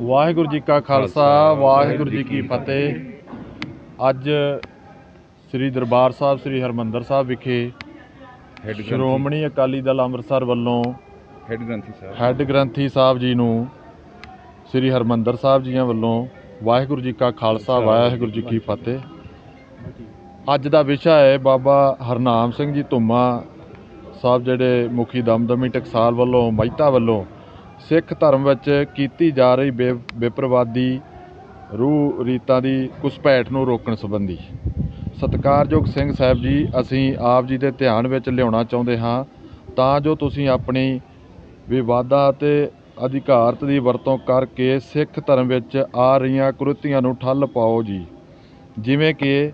ਵਾਹਿਗੁਰੂ ਜੀ ਕਾ ਖਾਲਸਾ ਵਾਹਿਗੁਰੂ ਜੀ ਕੀ ਫਤਿਹ। ਅੱਜ ਸ੍ਰੀ ਦਰਬਾਰ ਸਾਹਿਬ ਸ੍ਰੀ ਹਰਮੰਦਰ ਸਾਹਿਬ ਵਿਖੇ ਹੈਡ ਸ਼੍ਰੋਮਣੀ ਅਕਾਲੀ ਦਲ ਅੰਮ੍ਰਿਤਸਰ ਵੱਲੋਂ ਹੈਡ ਗ੍ਰੰਥੀ ਸਾਹਿਬ। ਹੈੱਡ ਗ੍ਰੰਥੀ ਸਾਹਿਬ ਜੀ ਨੂੰ ਸ੍ਰੀ ਹਰਮੰਦਰ ਸਾਹਿਬ ਜੀਆਂ ਵੱਲੋਂ ਵਾਹਿਗੁਰੂ ਜੀ ਕਾ ਖਾਲਸਾ ਵਾਹਿਗੁਰੂ ਜੀ ਕੀ ਫਤਿਹ। ਅੱਜ ਦਾ ਵਿਸ਼ਾ ਹੈ ਬਾਬਾ ਹਰਨਾਮ ਸਿੰਘ ਜੀ ਧੁੰਮਾ ਸਾਹਿਬ ਜਿਹੜੇ ਮੁਖੀ ਦਮਦਮੀ ਟਕਸਾਲ ਵੱਲੋਂ ਮਹਿਤਾ ਵੱਲੋਂ ਸਿੱਖ ਧਰਮ ਵਿੱਚ ਕੀਤੀ ਜਾ ਰਹੀ ਬੇ ਬੇਪਰਵਾਦੀ ਰੂਹ ਰੀਤਾਂ ਦੀ ਘੁਸਪੈਠ ਨੂੰ ਰੋਕਣ ਸੰਬੰਧੀ। ਸਤਿਕਾਰਯੋਗ ਸਿੰਘ ਸਾਹਿਬ ਜੀ, ਅਸੀਂ ਆਪ ਜੀ ਦੇ ਧਿਆਨ ਵਿੱਚ ਲਿਆਉਣਾ ਚਾਹੁੰਦੇ ਹਾਂ। ਤਾਂ ਜੋ ਤੁਸੀਂ ਆਪਣੀ ਵਿਵਾਦਾਂ ਅਤੇ ਅਧਿਕਾਰਤ ਦੀ ਵਰਤੋਂ ਕਰਕੇ ਸਿੱਖ ਧਰਮ ਵਿੱਚ ਆ ਰਹੀਆਂ ਕੁਰੀਤੀਆਂ ਨੂੰ ਠੱਲ ਪਾਓ ਜੀ। ਜਿਵੇਂ ਕਿ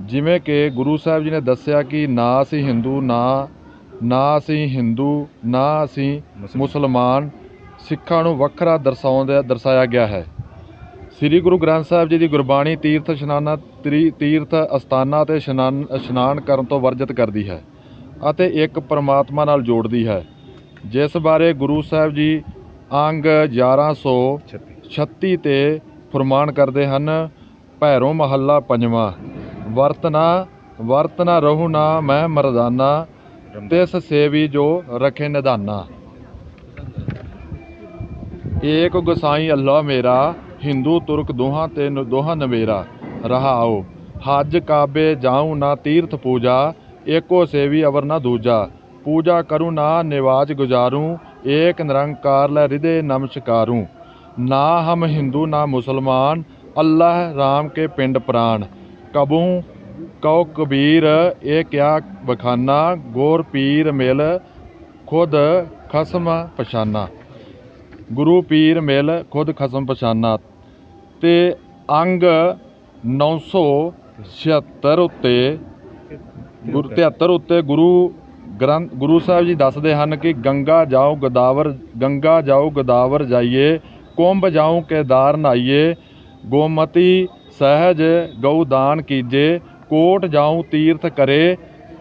ਜਿਵੇਂ ਕਿ ਗੁਰੂ ਸਾਹਿਬ ਜੀ ਨੇ ਦੱਸਿਆ ਕਿ ਨਾ ਅਸੀਂ ਹਿੰਦੂ, ਨਾ ਨਾ ਅਸੀਂ ਹਿੰਦੂ ਨਾ ਅਸੀਂ ਮੁਸਲਮਾਨ। ਸਿੱਖਾਂ ਨੂੰ ਵੱਖਰਾ ਦਰਸਾਉਂਦਾ ਦਰਸਾਇਆ ਗਿਆ ਹੈ। ਸ੍ਰੀ ਗੁਰੂ ਗ੍ਰੰਥ ਸਾਹਿਬ ਜੀ ਦੀ ਗੁਰਬਾਣੀ ਤੀਰਥ ਇਸ਼ਨਾਨਾਂ ਤਰੀ ਤੀਰਥ ਅਸਥਾਨਾਂ ਤੇ ਇਸ਼ਨਾਨ ਇਸ਼ਨਾਨ ਕਰਨ ਤੋਂ ਵਰਜਿਤ ਕਰਦੀ ਹੈ ਅਤੇ ਇੱਕ ਪਰਮਾਤਮਾ ਨਾਲ ਜੋੜਦੀ ਹੈ। ਜਿਸ ਬਾਰੇ ਗੁਰੂ ਸਾਹਿਬ ਜੀ ਅੰਗ 1136 36 ਤੇ ਫਰਮਾਨ ਕਰਦੇ ਹਨ ਭੈਰੋ ਮਹੱਲਾ ਪੰਜਵਾਂ। ਵਰਤਨਾ ਵਰਤਨਾ ਰਹੂ ਨਾ ਮੈਂ ਮਰਦਾਨਾ। ਤਿਸ ਸੇਵੀ ਜੋ ਰਖੇ ਨਿਧਾਨਾ। ਏਕ ਗੁਸਾਈ ਅੱਲਾ ਮੇਰਾ, ਹਿੰਦੂ, ਤੁਰਕ ਦੋਹਾਂ ਤੇ ਦੋਹਾਂ ਨਵੇਰਾ ਰਹਾਓ ਹਜ ਕਾਬੇ ਜਾਉ ਨਾ ਤੀਰਥ ਪੂਜਾ, ਏਕੋ ਸੇਵੀ ਅਵਰ ਨਾ ਦੂਜਾ। ਪੂਜਾ ਕਰੂ ਨਾ ਨਿਵਾਜ ਗੁਜ਼ਾਰੂ, ਏਕ ਨਿਰੰਕਾਰ ਲੈ ਹਿਰਦੇ ਨਮਸਕਾਰੂ। ਨਾ ਹਮ ਹਿੰਦੂ ਨਾ ਮੁਸਲਮਾਨ, ਅੱਲਾਹ ਰਾਮ ਕੇ ਪਿੰਡ ਪ੍ਰਾਨ ਕਬੂ ਕਉ ਕਬੀਰ, ਇਹ ਕਿਆ ਬਖਾਨਾ ਗੋਰ ਪੀਰ ਮਿਲ, ਖੁਦ ਖਸਮ ਪਛਾਨਾ। ਗੁਰੂ ਪੀਰ ਮਿਲ, ਖੁਦ ਖਸਮ ਪਛਾਨਾ। ਤੇ ਅੰਗ 976 ਉੱਤੇ, ਗੁਰੂ 73 ਉੱਤੇ ਗੁਰੂ ਗ੍ਰੰਥ, ਗੁਰੂ ਸਾਹਿਬ ਜੀ ਦੱਸਦੇ ਹਨ ਕਿ ਗੰਗਾ ਜਾਓ ਗੋਦਾਵਰ, ਗੰਗਾ ਜਾਓ ਗੋਦਾਵਰ ਜਾਈਏ, ਕੁੰਭ ਜਾਓ ਕੇਦਾਰ ਨਾਈਏ, ਗੋਮਤੀ ਸਹਿਜ ਗਊ ਦਾਨ ਕੀਜੇ ਕੋਟ ਜਾਉ ਤੀਰਥ ਕਰੇ,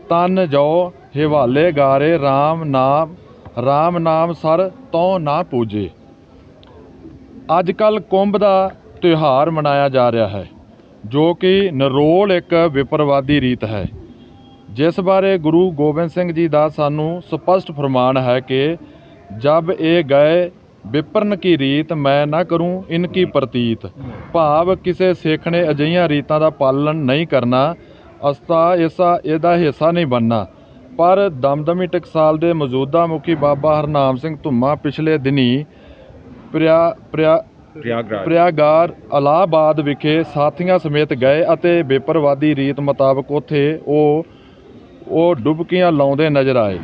ਤਨ ਜੋ ਹਿਵਾਲੇ ਗਾਰੇ RAM ਨਾਮ RAM ਨਾਮ ਸਰ ਤੋਂ ਨਾ ਪੂਜੇ। ਅੱਜ ਕੱਲ ਕੁੰਭ ਦਾ ਤਿਉਹਾਰ ਮਨਾਇਆ ਜਾ ਰਿਹਾ ਹੈ, ਜੋ ਕਿ ਨਰੋਲ ਇੱਕ ਵਿਪਰਵਾਦੀ ਰੀਤ ਹੈ। ਜਿਸ ਬਾਰੇ ਗੁਰੂ ਗੋਬਿੰਦ ਸਿੰਘ ਜੀ ਦਾ ਸਾਨੂੰ ਸਪਸ਼ਟ ਫਰਮਾਨ ਹੈ ਕਿ ਜਬ ਇਹ ਗਏ ਵਿਪਰਨ ਕੀ ਰੀਤ ਮੈਂ ਨਾ ਕਰੂੰ ਇਨਕੀ ਪ੍ਰਤੀਤ। ਭਾਵ ਕਿਸੇ ਸਿੱਖ ਨੇ ਅਜਿਹੀਆਂ ਰੀਤਾਂ ਦਾ ਪਾਲਣ ਨਹੀਂ ਕਰਨਾ ਅਸਤਾ ਇਸਾ ਇਹਦਾ ਹਿੱਸਾ ਨਹੀਂ ਬਣਨਾ। ਪਰ ਦਮਦਮੀ ਟਕਸਾਲ ਦੇ ਮੌਜੂਦਾ ਮੁਖੀ ਬਾਬਾ ਹਰਨਾਮ ਸਿੰਘ ਧੁੰਮਾ ਪਿਛਲੇ ਦਿਨੀ ਪ੍ਰਿਆ ਪ੍ਰਿਆ ਪ੍ਰਿਆਗਾਰ ਇਲਾਹਾਬਾਦ ਵਿਖੇ ਸਾਥੀਆਂ ਸਮੇਤ ਗਏ ਅਤੇ ਬੇਪਰਵਾਦੀ ਰੀਤ ਮੁਤਾਬਕ ਉੱਥੇ ਉਹ ਉਹ ਡੁਬਕੀਆਂ ਲਾਉਂਦੇ ਨਜ਼ਰ ਆਏ।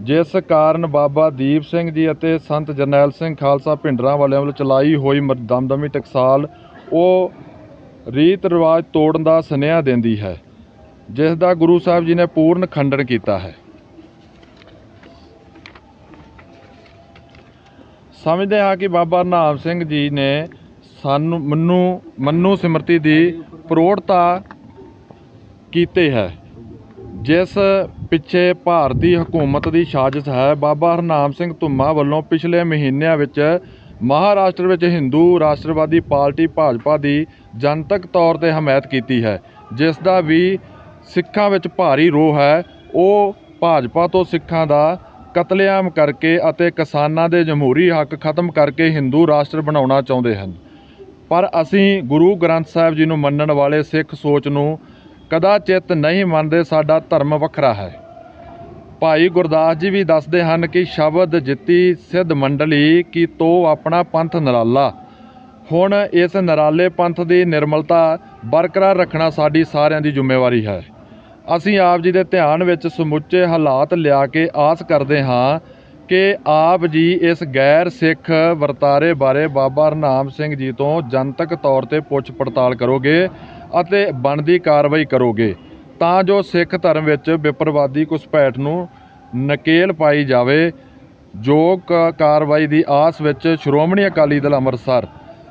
ਜਿਸ ਕਾਰਨ ਬਾਬਾ ਦੀਪ ਸਿੰਘ ਜੀ ਅਤੇ ਸੰਤ ਜਰਨੈਲ ਸਿੰਘ ਖਾਲਸਾ ਭਿੰਡਰਾਂ ਵਾਲਿਆਂ ਵੱਲੋਂ ਚਲਾਈ ਹੋਈ ਮ- ਦਮਦਮੀ ਟਕਸਾਲ, ਉਹ ਰੀਤ ਰਿਵਾਜ ਤੋੜਨ ਦਾ ਸੁਨੇਹਾ ਦਿੰਦੀ ਹੈ, ਜਿਸ ਦਾ ਗੁਰੂ ਸਾਹਿਬ ਜੀ ਨੇ ਪੂਰਨ ਖੰਡਨ ਕੀਤਾ ਹੈ। ਸਮਝਦੇ ਹਾਂ ਕਿ ਬਾਬਾ ਨਾਮ ਸਿੰਘ ਜੀ ਨੇ ਸਾਨੂੰ, ਮੰਨੂ ਮੰਨੂ ਸਿਮਰਤੀ ਦੀ ਪ੍ਰੋੜਤਾ ਕੀਤੇ ਹੈ, ਜਿਸ ਪਿੱਛੇ ਭਾਰਤੀ ਹਕੂਮਤ ਦੀ ਸਾਜ਼ਿਸ਼ ਹੈ। ਬਾਬਾ ਹਰਨਾਮ ਸਿੰਘ ਧੁੰਮਾ ਵੱਲੋਂ ਪਿਛਲੇ ਮਹੀਨਿਆਂ ਵਿੱਚ ਮਹਾਰਾਸ਼ਟਰ ਵਿੱਚ ਹਿੰਦੂ ਰਾਸ਼ਟਰਵਾਦੀ ਪਾਰਟੀ ਭਾਜਪਾ ਦੀ ਜਨਤਕ ਤੌਰ ਤੇ ਹਮਾਇਤ ਕੀਤੀ ਹੈ, ਜਿਸ ਦਾ ਵੀ ਸਿੱਖਾਂ ਵਿੱਚ ਭਾਰੀ ਰੋਹ ਹੈ। ਉਹ ਭਾਜਪਾ ਤੋਂ ਸਿੱਖਾਂ ਦਾ ਕਤਲੇਆਮ ਕਰਕੇ ਅਤੇ ਕਿਸਾਨਾਂ ਦੇ ਜਮਹੂਰੀ ਹੱਕ ਖਤਮ ਕਰਕੇ ਹਿੰਦੂ ਰਾਸ਼ਟਰ ਬਣਾਉਣਾ ਚਾਹੁੰਦੇ ਹਨ। ਪਰ ਅਸੀਂ ਗੁਰੂ ਗ੍ਰੰਥ ਸਾਹਿਬ ਜੀ ਨੂੰ ਮੰਨਣ ਵਾਲੇ ਸਿੱਖ ਸੋਚ ਨੂੰ ਕਦਾਚਿਤ ਨਹੀਂ ਮੰਨਦੇ, ਸਾਡਾ ਧਰਮ ਵੱਖਰਾ ਹੈ। ਭਾਈ ਗੁਰਦਾਸ ਜੀ ਵੀ ਦੱਸਦੇ ਹਨ ਕਿ ਸ਼ਬਦ ਜਿੱਤੀ ਸਿੱਧ ਮੰਡਲੀ ਕੀ ਤੋ ਆਪਣਾ ਪੰਥ ਨਰਾਲਾ। ਹੁਣ ਇਸ ਨਰਾਲੇ ਪੰਥ ਦੀ ਨਿਰਮਲਤਾ ਬਰਕਰਾਰ ਰੱਖਣਾ ਸਾਡੀ ਸਾਰਿਆਂ ਦੀ ਜ਼ਿੰਮੇਵਾਰੀ ਹੈ। ਅਸੀਂ ਆਪ ਜੀ ਦੇ ਧਿਆਨ ਵਿੱਚ ਸਮੁੱਚੇ ਹਾਲਾਤ ਲਿਆ ਕੇ ਆਸ ਕਰਦੇ ਹਾਂ ਕਿ ਆਪ ਜੀ ਇਸ ਗੈਰ ਸਿੱਖ ਵਰਤਾਰੇ ਬਾਰੇ ਬਾਬਾ ਹਰਨਾਮ ਸਿੰਘ ਜੀ ਤੋਂ ਜਨਤਕ ਤੌਰ ਤੇ ਪੁੱਛ ਪੜਤਾਲ ਕਰੋਗੇ ਅਤੇ ਬਣਦੀ ਕਾਰਵਾਈ ਕਰੋਗੇ। ਤਾਂ ਜੋ ਸਿੱਖ ਧਰਮ ਵਿੱਚ ਵਿਪਰਵਾਦੀ ਘੁਸਪੈਠ ਨੂੰ ਨਕੇਲ ਪਾਈ ਜਾਵੇ, ਜੋ ਕ- ਕਾਰਵਾਈ ਦੀ ਆਸ ਵਿੱਚ ਸ਼੍ਰੋਮਣੀ ਅਕਾਲੀ ਦਲ ਅੰਮ੍ਰਿਤਸਰ।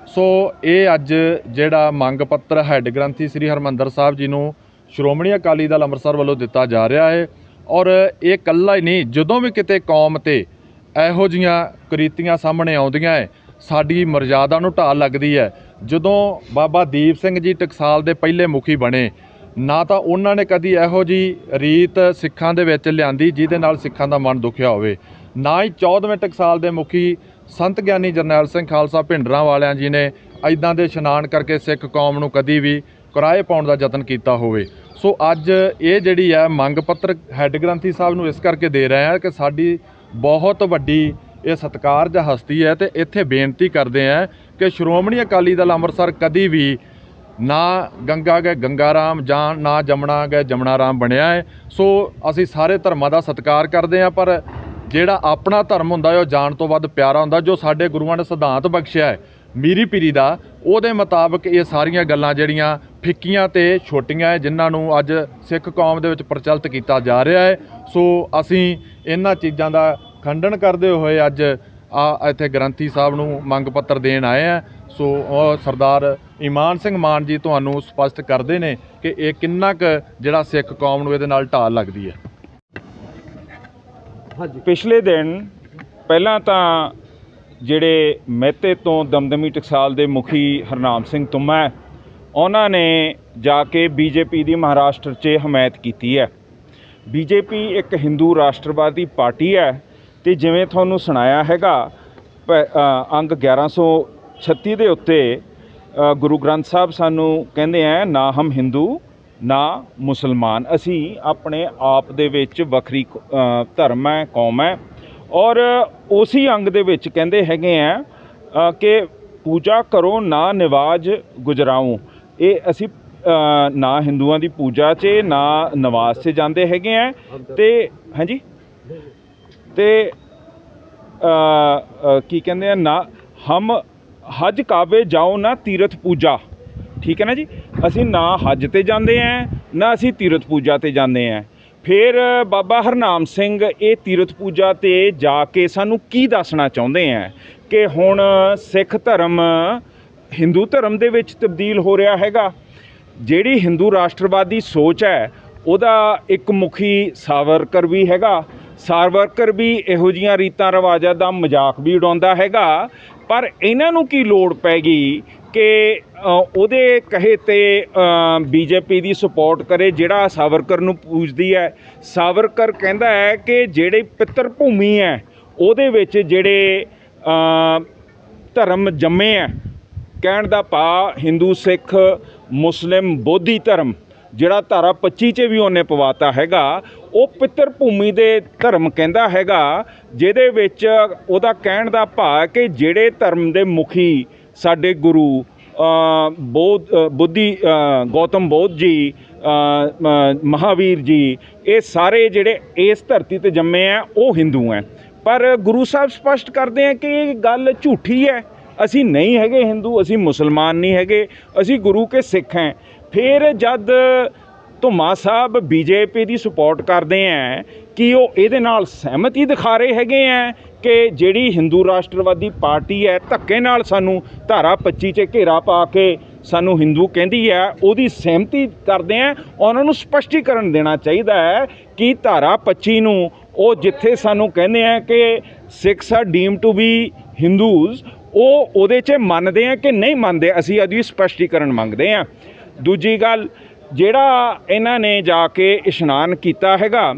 ਸੋ ਇਹ ਅੱਜ ਜਿਹੜਾ ਮੰਗ ਪੱਤਰ ਹੈੱਡ ਗ੍ਰੰਥੀ ਸ੍ਰੀ ਹਰਮੰਦਰ ਸਾਹਿਬ ਜੀ ਨੂੰ ਸ਼੍ਰੋਮਣੀ ਅਕਾਲੀ ਦਲ ਅੰਮ੍ਰਿਤਸਰ ਵੱਲੋਂ ਦਿੱਤਾ ਜਾ ਰਿਹਾ ਹੈ ਔਰ ਇਹ ਇਕੱਲਾ ਹੀ ਨਹੀਂ, ਜਦੋਂ ਵੀ ਕਿਤੇ ਕੌਮ ਤੇ ਇਹੋ ਜੀਆਂ ਕਰੀਤੀਆਂ ਸਾਹਮਣੇ ਆਉਂਦੀਆਂ ਹੈ, ਸਾਡੀ ਮਰਜ਼ਾਦਾ ਨੂੰ ਢਾਲ ਲੱਗਦੀ ਹੈ। ਜਦੋਂ ਬਾਬਾ ਦੀਪ ਸਿੰਘ ਜੀ ਟਕਸਾਲ ਦੇ ਪਹਿਲੇ ਮੁਖੀ ਬਣੇ ਨਾ ਤਾਂ ਉਹਨਾਂ ਨੇ ਕਦੀ ਇਹੋ ਜੀ ਰੀਤ ਸਿੱਖਾਂ ਦੇ ਵਿੱਚ ਲਿਆਂਦੀ ਜਿਹਦੇ ਨਾਲ ਸਿੱਖਾਂ ਦਾ ਮਨ ਦੁਖਿਆ ਹੋਵੇ। ਨਾ ਹੀ 14ਵੇਂ ਟਕਸਾਲ ਦੇ ਮੁਖੀ ਸੰਤ ਗਿਆਨੀ ਜਰਨੈਲ ਸਿੰਘ ਖਾਲਸਾ ਭਿੰਡਰਾਂ ਵਾਲਿਆਂ ਜੀ ਨੇ ਐਦਾਂ ਦੇ ਇਸ਼ਨਾਨ ਕਰਕੇ ਸਿੱਖ ਕੌਮ ਨੂੰ ਕਦੀ ਵੀ ਕਿਰਾਏ ਪਾਉਣ ਦਾ ਯਤਨ ਕੀਤਾ ਹੋਵੇ। ਸੋ ਅੱਜ ਇਹ ਜਿਹੜੀ ਹੈ ਮੰਗ ਪੱਤਰ ਹੈੱਡ ਗ੍ਰੰਥੀ ਸਾਹਿਬ ਨੂੰ ਇਸ ਕਰਕੇ ਦੇ ਰਹੇ ਆ ਕਿ ਸਾਡੀ ਬਹੁਤ ਵੱਡੀ ਇਹ ਸਤਿਕਾਰਜ ਹਸਤੀ ਹੈ ਤੇ ਇੱਥੇ ਬੇਨਤੀ ਕਰਦੇ ਆ ਕਿ ਸ਼੍ਰੋਮਣੀ ਅਕਾਲੀ ਦਲ ਅੰਮ੍ਰਿਤਸਰ ਕਦੀ ਵੀ ਨਾ ਗੰਗਾ ਗਏ ਗੰਗਾ ਰਾਮ ਜਾਂ ਨਾ ਜਮਣਾ ਗਏ ਜਮਣਾ ਰਾਮ ਬਣਿਆ ਹੈ ਸੋ ਅਸੀਂ ਸਾਰੇ ਧਰਮਾਂ ਦਾ ਸਤਿਕਾਰ ਕਰਦੇ ਹਾਂ, ਪਰ ਜਿਹੜਾ ਆਪਣਾ ਧਰਮ ਹੁੰਦਾ ਹੈ ਉਹ ਜਾਣ ਤੋਂ ਵੱਧ ਪਿਆਰਾ ਹੁੰਦਾ, ਜੋ ਸਾਡੇ ਗੁਰੂਆਂ ਨੇ ਸਿਧਾਂਤ ਬਖਸ਼ਿਆ ਹੈ ਮੀਰੀ ਪੀਰੀ ਦਾ, ਉਹਦੇ ਮੁਤਾਬਕ ਇਹ ਸਾਰੀਆਂ ਗੱਲਾਂ ਜਿਹੜੀਆਂ ਫਿੱਕੀਆਂ ਤੇ ਛੋਟੀਆਂ ਹੈ ਜਿਨ੍ਹਾਂ ਨੂੰ ਅੱਜ ਸਿੱਖ ਕੌਮ ਦੇ ਵਿੱਚ ਪ੍ਰਚਲਿਤ ਕੀਤਾ ਜਾ ਰਿਹਾ ਹੈ ਸੋ ਅਸੀਂ ਇਹਨਾਂ ਚੀਜ਼ਾਂ ਦਾ ਖੰਡਨ ਕਰਦੇ ਹੋਏ ਅੱਜ ਆ ਇੱਥੇ ਗ੍ਰੰਥੀ ਸਾਹਿਬ ਨੂੰ ਮੰਗ ਪੱਤਰ ਦੇਣ ਆਏ ਆ ਸੋ ਉਹ ਸਰਦਾਰ ਇਮਾਨ ਸਿੰਘ ਮਾਨ ਜੀ ਤੁਹਾਨੂੰ ਸਪਸ਼ਟ ਕਰਦੇ ਨੇ ਕਿ ਇਹ ਕਿੰਨਾ ਕੁ ਜਿਹੜਾ ਸਿੱਖ ਕੌਮ ਨੂੰ ਇਹਦੇ ਨਾਲ ਢਾਲ ਲੱਗਦੀ ਹੈ। ਪਿਛਲੇ ਦਿਨ ਪਹਿਲਾਂ ਤਾਂ ਜਿਹੜੇ ਮਹਿਤੇ ਤੋਂ ਦਮਦਮੀ ਟਕਸਾਲ ਦੇ ਮੁਖੀ ਹਰਨਾਮ ਸਿੰਘ ਤੁਮਾ ਹੈ, ਉਹਨਾਂ ਨੇ ਜਾ ਕੇ ਬੀਜੇਪੀ ਦੀ ਮਹਾਰਾਸ਼ਟਰ 'ਚ ਹਮਾਇਤ ਕੀਤੀ ਹੈ। ਬੀਜੇਪੀ ਇੱਕ ਹਿੰਦੂ ਰਾਸ਼ਟਰਵਾਦੀ ਪਾਰਟੀ ਹੈ ਤੇ ਜਿਵੇਂ ਤੁਹਾਨੂੰ ਸੁਣਾਇਆ ਹੈਗਾ ਪ- ਅ, ਅੰਗ 1136 ਦੇ ਉੱਤੇ ਗੁਰੂ ਗ੍ਰੰਥ ਸਾਹਿਬ ਸਾਨੂੰ ਕਹਿੰਦੇ ਆ ਨਾ ਹਮ ਹਿੰਦੂ, ਨਾ ਮੁਸਲਮਾਨ। ਅਸੀਂ ਆਪਣੇ ਆਪ ਦੇ ਵਿੱਚ ਵੱਖਰੀ ਧਰਮ ਹੈ ਕੌਮ ਹੈ ਔਰ ਉਸੇ ਅੰਗ ਦੇ ਵਿੱਚ ਕਹਿੰਦੇ ਹੈਗੇ ਆ ਕਿ ਪੂਜਾ ਕਰੋ, ਨਾ ਨਿਵਾਜ ਗੁਜਰਾਉ। ਇਹ ਅਸੀਂ ਨਾ ਹਿੰਦੂਆਂ ਦੀ ਪੂਜਾ 'ਚ, ਨਾ ਨਵਾਜ਼ 'ਚ ਜਾਂਦੇ ਹੈਗੇ ਆ ਤੇ, ਹਾਂਜੀ? ਤੇ ਕੀ ਕਹਿੰਦੇ ਆ, ਨਾ, ਹਮ ਹਜ ਕਾਬੇ ਜਾਓ ਨਾ ਤੀਰਥ ਪੂਜਾ। ਠੀਕ ਹੈ ਨਾ ਜੀ? ਅਸੀਂ ਨਾ ਹਜ ਤੇ ਜਾਂਦੇ ਆ, ਨਾ ਅਸੀਂ ਤੀਰਥ ਪੂਜਾ ਤੇ ਜਾਂਦੇ ਆ। ਫਿਰ ਬਾਬਾ ਹਰਨਾਮ ਸਿੰਘ ਇਹ ਤੀਰਥ ਪੂਜਾ ਤੇ ਜਾ ਕੇ ਸਾਨੂੰ ਕੀ ਦੱਸਣਾ ਚਾਹੁੰਦੇ ਆ ਕਿ ਹੁਣ ਸਿੱਖ ਧਰਮ, ਹਿੰਦੂ ਧਰਮ ਦੇ ਵਿੱਚ ਤਬਦੀਲ ਹੋ ਰਿਹਾ ਹੈਗਾ। ਜਿਹੜੀ ਹਿੰਦੂ ਰਾਸ਼ਟਰਵਾਦੀ ਸੋਚ ਹੈ, ਉਹਦਾ ਇੱਕ ਮੁਖੀ ਸਾਵਰਕਰ ਵੀ ਹੈਗਾ। ਸਾਵਰਕਰ ਵੀ ਇਹੋ ਜੀਆਂ ਰੀਤਾਂ ਰਿਵਾਜਾਂ ਦਾ ਮਜ਼ਾਕ ਵੀ ਉਡਾਉਂਦਾ ਹੈਗਾ। ਪਰ ਇਹਨਾਂ ਨੂੰ ਕੀ ਲੋੜ ਪੈ ਗਈ ਕਿ ਉਹਦੇ ਕਹੇ ਤੇ ਬੀਜੇਪੀ ਦੀ ਸਪੋਰਟ ਕਰੇ, ਜਿਹੜਾ ਸਾਵਰਕਰ ਨੂੰ ਪੂਜਦੀ ਹੈ। ਸਾਵਰਕਰ ਕਹਿੰਦਾ ਹੈ ਕਿ ਜਿਹੜੇ ਪਿੱਤਰ ਭੂਮੀ ਹੈ, ਉਹਦੇ ਵਿੱਚ ਜਿਹੜੇ ਧਰਮ ਜੰਮੇ ਹੈ, ਕਹਿਣ ਦਾ ਭਾ ਹਿੰਦੂ ਸਿੱਖ, ਮੁਸਲਿਮ, ਬੋਧੀ ਧਰਮ ਜਿਹੜਾ ਧਾਰਾ 25 ਚ ਵੀ ਉਹਨੇ ਪਵਾਤਾ ਹੈਗਾ ਉਹ ਪਿੱਤਰ ਭੂਮੀ ਦੇ ਧਰਮ ਕਹਿੰਦਾ ਹੈਗਾ ਜਿਹਦੇ ਵਿੱਚ ਉਹਦਾ ਕਹਿਣ ਦਾ ਭਾ ਕਿ ਜਿਹੜੇ ਧਰਮ ਦੇ ਮੁਖੀ ਸਾਡੇ ਗੁਰੂ ਅ, ਬੋਧ ਬੁੱਧੀ ਗੌਤਮ ਬੋਧ ਜੀ ਅ, ਮਹਾਵੀਰ ਜੀ ਇਹ ਸਾਰੇ ਜਿਹੜੇ ਇਸ ਧਰਤੀ ਤੇ ਜੰਮੇ ਆ ਉਹ ਹਿੰਦੂ ਹੈ ਪਰ ਗੁਰੂ ਸਾਹਿਬ ਸਪਸ਼ਟ ਕਰਦੇ ਆ ਕਿ ਇਹ ਗੱਲ ਝੂਠੀ ਹੈ। ਅਸੀਂ ਨਹੀਂ ਹੈਗੇ ਹਿੰਦੂ ਅਸੀਂ ਮੁਸਲਮਾਨ ਨਹੀਂ ਹੈਗੇ ਅਸੀਂ ਗੁਰੂ ਕੇ ਸਿੱਖ ਹਾਂ। ਫਿਰ ਜਦ ਧੁਮਾ ਸਾਹਿਬ ਬੀਜੇਪੀ ਦੀ ਸਪੋਰਟ ਕਰਦੇ ਆ ਕਿ ਉਹ ਇਹਦੇ ਨਾਲ ਸਹਿਮਤੀ ਦਿਖਾ ਰਹੇ ਹੈਗੇ ਆ ਕਿ ਜਿਹੜੀ ਹਿੰਦੂ ਰਾਸ਼ਟਰਵਾਦੀ ਪਾਰਟੀ ਹੈ ਧੱਕੇ ਨਾਲ ਸਾਨੂੰ ਧਾਰਾ 25 'ਚ ਘੇਰਾ ਪਾ ਕੇ ਸਾਨੂੰ ਹਿੰਦੂ ਕਹਿੰਦੀ ਹੈ ਉਹਦੀ ਸਹਿਮਤੀ ਕਰਦੇ ਆ ਉਹਨਾਂ ਨੂੰ ਸਪਸ਼ਟੀਕਰਨ ਦੇਣਾ ਚਾਹੀਦਾ ਹੈ ਕਿ ਧਾਰਾ 25 ਨੂੰ ਉਹ ਜਿੱਥੇ ਸਾਨੂੰ ਕਹਿੰਦੇ ਆ ਕਿ Sikhs are deemed to be Hindus, ਉਹ ਉਹਦੇ 'ਚ ਮੰਨਦੇ ਆ ਕਿ ਨਹੀਂ ਮੰਨਦੇ, ਅਸੀਂ ਉਹਦੀ ਸਪਸ਼ਟੀਕਰਨ ਮੰਗਦੇ ਆ। ਦੂਜੀ ਗੱਲ, ਜਿਹੜਾ ਇਹਨਾਂ ਨੇ ਜਾ ਕੇ ਇਸ਼ਨਾਨ ਕੀਤਾ ਹੈਗਾ,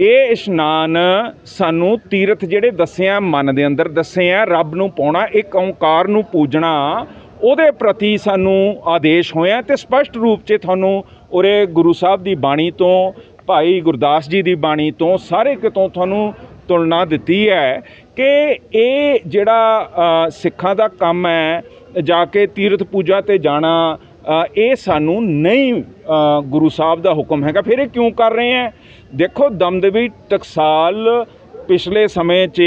ਇਹ ਇਸ਼ਨਾਨ ਸਾਨੂੰ ਤੀਰਥ ਜਿਹੜੇ ਦੱਸਿਆ ਮਨ ਦੇ ਅੰਦਰ ਦੱਸੇ ਆ, ਰੱਬ ਨੂੰ ਪਾਉਣਾ, ਇੱਕ ਓੰਕਾਰ ਨੂੰ ਪੂਜਣਾ, ਉਹਦੇ ਪ੍ਰਤੀ ਸਾਨੂੰ ਆਦੇਸ਼ ਹੋਇਆ ਤੇ ਸਪਸ਼ਟ ਰੂਪ 'ਚ ਤੁਹਾਨੂੰ ਉਰੇ ਗੁਰੂ ਸਾਹਿਬ ਦੀ ਬਾਣੀ ਤੋਂ, ਭਾਈ ਗੁਰਦਾਸ ਜੀ ਦੀ ਬਾਣੀ ਤੋਂ, ਸਾਰੇ ਕਿਤੋਂ ਤੁਹਾਨੂੰ ਤੁਲਨਾ ਦਿੱਤੀ ਹੈ ਕਿ ਇਹ ਜਿਹੜਾ ਸਿੱਖਾਂ ਦਾ ਕੰਮ ਹੈ, ਜਾ ਕੇ ਤੀਰਥ ਪੂਜਾ ਤੇ ਜਾਣਾ ਇਹ ਸਾਨੂੰ ਨਹੀਂ ਗੁਰੂ ਸਾਹਿਬ ਦਾ ਹੁਕਮ ਹੈਗਾ। ਫਿਰ ਇਹ ਕਿਉਂ ਕਰ ਰਹੇ ਹੈ? ਦੇਖੋ ਦਮਦਵੀ ਟਕਸਾਲ ਪਿਛਲੇ ਸਮੇਂ 'ਚ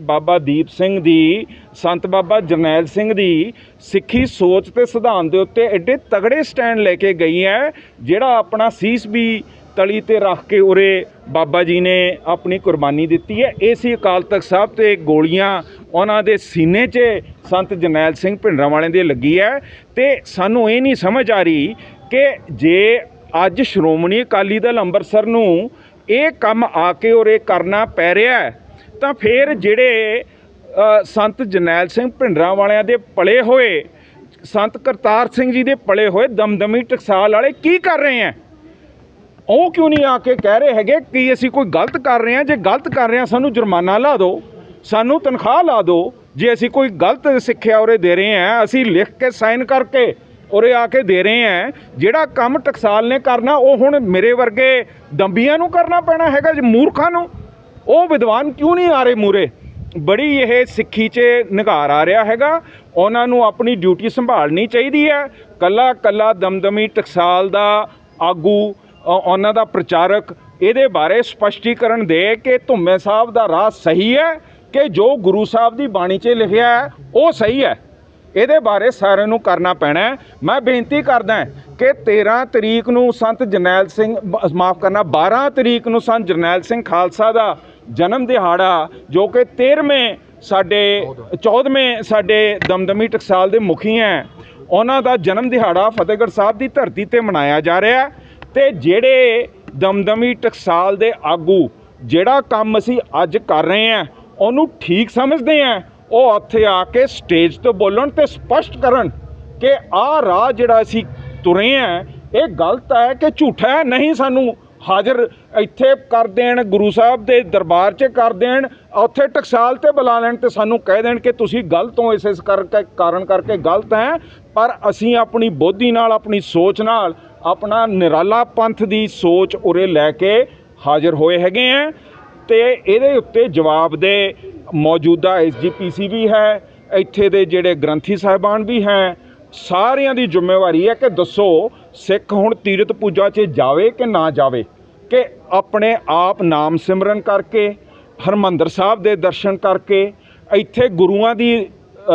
ਬਾਬਾ ਦੀਪ ਸਿੰਘ ਦੀ, ਸੰਤ ਬਾਬਾ ਜਰਨੈਲ ਸਿੰਘ ਦੀ ਸਿੱਖੀ ਸੋਚ ਤੇ ਸਿਧਾਂਤ ਦੇ ਉੱਤੇ ਐਡੇ ਤਗੜੇ ਸਟੈਂਡ ਲੈ ਕੇ ਗਈ ਹੈ, ਜਿਹੜਾ ਆਪਣਾ ਸੀਸ ਵੀ ਤਲੀ ਤੇ ਰੱਖ ਕੇ ਉਰੇ ਬਾਬਾ ਜੀ ਨੇ ਆਪਣੀ ਕੁਰਬਾਨੀ ਦਿੱਤੀ ਹੈ। ਇਹ ਸੀ ਅਕਾਲ ਤਖਤ ਸਾਹਿਬ ਤੇ ਗੋਲੀਆਂ ਉਹਨਾਂ ਦੇ ਸੀਨੇ 'ਚ ਸੰਤ ਜਰਨੈਲ ਸਿੰਘ ਭਿੰਡਰਾਂ ਵਾਲਿਆਂ ਦੇ ਲੱਗੀ ਹੈ ਤੇ ਸਾਨੂੰ ਇਹ ਨਹੀਂ ਸਮਝ ਆ ਰਹੀ ਕਿ ਜੇ ਅੱਜ ਸ਼੍ਰੋਮਣੀ ਅਕਾਲੀ ਦਲ ਅੰਮ੍ਰਿਤਸਰ ਨੂੰ ਇਹ ਕੰਮ ਆ ਕੇ ਉਰੇ ਕਰਨਾ ਪੈ ਰਿਹਾ ਤਾਂ ਫਿਰ ਜਿਹੜੇ ਸੰਤ ਜਰਨੈਲ ਸਿੰਘ ਭਿੰਡਰਾਂ ਵਾਲਿਆਂ ਦੇ ਪਲੇ ਹੋਏ, ਸੰਤ ਕਰਤਾਰ ਸਿੰਘ ਜੀ ਦੇ ਪਲੇ ਹੋਏ ਦਮਦਮੀ ਟਕਸਾਲ ਵਾਲੇ ਕੀ ਕਰ ਰਹੇ ਆ ਉਹ ਕਿਉਂ ਨਹੀਂ ਆ ਕੇ ਕਹਿ ਰਹੇ ਹੈਗੇ ਕਿ ਅਸੀਂ ਕੋਈ ਗਲਤ ਕਰ ਰਹੇ ਹਾਂ? ਜੇ ਗਲਤ ਕਰ ਰਹੇ ਹਾਂ, ਸਾਨੂੰ ਜੁਰਮਾਨਾ ਲਾ ਦਿਓ, ਸਾਨੂੰ ਤਨਖਾਹ ਲਾ ਦਿਓ। ਜੇ ਅਸੀਂ ਕੋਈ ਗਲਤ ਸਿੱਖਿਆ ਉਰੇ ਦੇ ਰਹੇ ਹਾਂ, ਅਸੀਂ ਲਿਖ ਕੇ ਸਾਈਨ ਕਰਕੇ ਉਰੇ ਆ ਕੇ ਦੇ ਰਹੇ ਹਾਂ। ਜਿਹੜਾ ਕੰਮ ਟਕਸਾਲ ਨੇ ਕਰਨਾ, ਉਹ ਹੁਣ ਮੇਰੇ ਵਰਗੇ ਦੰਬੀਆਂ ਨੂੰ ਕਰਨਾ ਪੈਣਾ ਹੈਗਾ, ਜੇ ਮੂਰਖਾਂ ਨੂੰ। ਉਹ ਵਿਦਵਾਨ ਕਿਉਂ ਨਹੀਂ ਆ ਰਹੇ ਮੂਰੇ? ਬੜੀ ਇਹ ਸਿੱਖੀ 'ਚ ਨਿਘਾਰ ਆ ਰਿਹਾ ਹੈਗਾ। ਉਹਨਾਂ ਨੂੰ ਆਪਣੀ ਡਿਊਟੀ ਸੰਭਾਲਣੀ ਚਾਹੀਦੀ ਹੈ। ਕੱਲਾ ਕੱਲਾ ਦਮਦਮੀ ਟਕਸਾਲ ਦਾ ਆਗੂ ਉਹਨਾਂ ਦਾ ਪ੍ਰਚਾਰਕ ਇਹਦੇ ਬਾਰੇ ਸਪਸ਼ਟੀਕਰਨ ਦੇ ਕਿ ਧੁੰਮੇ ਸਾਹਿਬ ਦਾ ਰਾਹ ਸਹੀ ਹੈ ਕਿ ਜੋ ਗੁਰੂ ਸਾਹਿਬ ਦੀ ਬਾਣੀ 'ਚ ਲਿਖਿਆ ਹੈ, ਉਹ ਸਹੀ ਹੈ? ਇਹਦੇ ਬਾਰੇ ਸਾਰਿਆਂ ਨੂੰ ਕਰਨਾ ਪੈਣਾ ਮੈਂ ਬੇਨਤੀ ਕਰਦਾ ਕਿ 13 ਤਰੀਕ ਨੂੰ ਸੰਤ ਜਰਨੈਲ ਸਿੰਘ ਮਾਫ ਕਰਨਾ 12 ਤਰੀਕ ਨੂੰ ਸੰਤ ਜਰਨੈਲ ਸਿੰਘ ਖਾਲਸਾ ਦਾ ਜਨਮ ਦਿਹਾੜਾ, ਜੋ ਕਿ 13ਵੇਂ ਸਾਡੇ 14ਵੇਂ ਸਾਡੇ ਦਮਦਮੀ ਟਕਸਾਲ ਦੇ ਮੁਖੀ ਹੈ, ਉਹਨਾਂ ਦਾ ਜਨਮ ਦਿਹਾੜਾ ਫਤਿਹਗੜ੍ਹ ਸਾਹਿਬ ਦੀ ਧਰਤੀ ਤੇ ਮਨਾਇਆ ਜਾ ਰਿਹਾ ਹੈ। ਤੇ ਜਿਹੜੇ ਦਮਦਮੀ ਟਕਸਾਲ ਦੇ ਆਗੂ ਜਿਹੜਾ ਕੰਮ ਅਸੀਂ ਅੱਜ ਕਰ ਰਹੇ ਹਾਂ, ਉਹਨੂੰ ਠੀਕ ਸਮਝਦੇ ਹਾਂ। ਉਹ ਉੱਥੇ ਆ ਕੇ ਸਟੇਜ ਤੋਂ ਬੋਲਣ ਤੇ ਸਪਸ਼ਟ ਕਰਨ ਕਿ ਆਹ ਰਾਹ ਜਿਹੜਾ ਅਸੀਂ ਤੁਰੇ ਆ ਇਹ ਗਲਤ ਹੈ ਕਿ ਝੂਠਾ ਹੈ, ਨਹੀਂ ਸਾਨੂੰ ਹਾਜ਼ਰ ਇੱਥੇ ਕਰ ਦੇਣ, ਗੁਰੂ ਸਾਹਿਬ ਦੇ ਦਰਬਾਰ 'ਚ ਕਰ ਦੇਣ, ਉੱਥੇ ਟਕਸਾਲ ਤੇ ਬੁਲਾ ਲੈਣ ਤੇ ਸਾਨੂੰ ਕਹਿ ਦੇਣ ਕਿ ਤੁਸੀਂ ਗਲਤ ਹੋ, ਇਸ ਇਸ ਕਰਕੇ ਕਾਰਨ ਕਰਕੇ ਗਲਤ ਹੈ। ਪਰ ਅਸੀਂ ਆਪਣੀ ਬੋਧੀ ਨਾਲ, ਆਪਣੀ ਸੋਚ ਨਾਲ ਆਪਣਾ ਨਿਰਾਲਾ ਪੰਥ ਦੀ ਸੋਚ ਉਰੇ ਲੈ ਕੇ ਹਾਜ਼ਰ ਹੋਏ ਹੈਗੇ ਆ ਤੇ ਇਹਦੇ ਉੱਤੇ ਜਵਾਬ ਦੇ ਮੌਜੂਦਾ ਐਸਜੀਪੀਸੀ ਵੀ ਹੈ, ਇੱਥੇ ਦੇ ਜਿਹੜੇ ਗ੍ਰੰਥੀ ਸਾਹਿਬਾਨ ਵੀ ਹੈ, ਸਾਰਿਆਂ ਦੀ ਜ਼ਿੰਮੇਵਾਰੀ ਹੈ ਕਿ ਦੱਸੋ ਸਿੱਖ ਹੁਣ ਤੀਰਤ ਪੂਜਾ 'ਚ ਜਾਵੇ ਕਿ ਨਾ ਜਾਵੇ, ਕਿ ਆਪਣੇ ਆਪ ਨਾਮ ਸਿਮਰਨ ਕਰਕੇ, ਹਰਮੰਦਰ ਸਾਹਿਬ ਦੇ ਦਰਸ਼ਨ ਕਰਕੇ, ਇੱਥੇ ਗੁਰੂਆਂ ਦੀ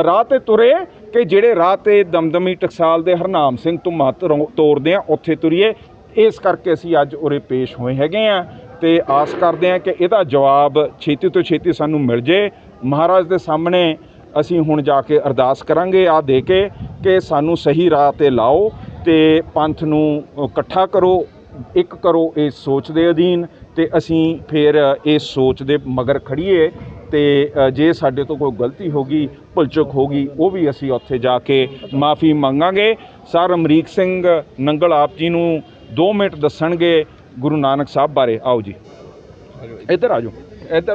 ਰਾਹ ਤੇ ਤੁਰੇ ਕਿ ਜਿਹੜੇ ਰਾਹ ਤੇ ਦਮਦਮੀ ਟਕਸਾਲ ਦੇ ਹਰਨਾਮ ਸਿੰਘ ਤੋਂ ਮਹੱਤ ਤੋਰਦੇ ਆ, ਉੱਥੇ ਤੁਰੀਏ। ਇਸ ਕਰਕੇ ਅਸੀਂ ਅੱਜ ਉਰੇ ਪੇਸ਼ ਹੋਏ ਹੈਗੇ ਆ ਤੇ ਆਸ ਕਰਦੇ ਆ ਕਿ ਇਹਦਾ ਜਵਾਬ ਛੇਤੀ ਤੋਂ ਛੇਤੀ ਸਾਨੂੰ ਮਿਲ ਜੇ। ਮਹਾਰਾਜ ਦੇ ਸਾਹਮਣੇ ਅਸੀਂ ਹੁਣ ਜਾ ਕੇ ਅਰਦਾਸ ਕਰਾਂਗੇ ਆ ਦੇ ਕੇ ਕਿ ਸਾਨੂੰ ਸਹੀ ਰਾਹ ਤੇ ਲਾਓ ਤੇ ਪੰਥ ਨੂੰ ਇਕੱਠਾ ਕਰੋ, ਇੱਕ ਕਰੋ ਇਸ ਸੋਚ ਦੇ ਅਧੀਨ ਤੇ ਅਸੀਂ ਫਿਰ ਇਸ ਸੋਚ ਦੇ ਮਗਰ ਖੜੀਏ ਤੇ ਜੇ ਸਾਡੇ ਤੋਂ ਕੋਈ ਗਲਤੀ ਹੋ ਗਈ ਭੁੱਲ ਹੋ ਗਈ, ਉਹ ਵੀ ਅਸੀਂ ਉੱਥੇ ਜਾ ਕੇ ਮਾਫੀ ਮੰਗਾਂਗੇ। ਸਰ ਅਮਰੀਕ ਸਿੰਘ ਨੰਗਲ ਆਪ ਜੀ ਨੂੰ 2 ਮਿੰਟ ਦੱਸਣਗੇ ਗੁਰੂ ਨਾਨਕ ਸਾਹਿਬ ਬਾਰੇ। ਆਓ ਜੀ। ਇੱਧਰ ਆ ਜਾਓ। ਇੱਧਰ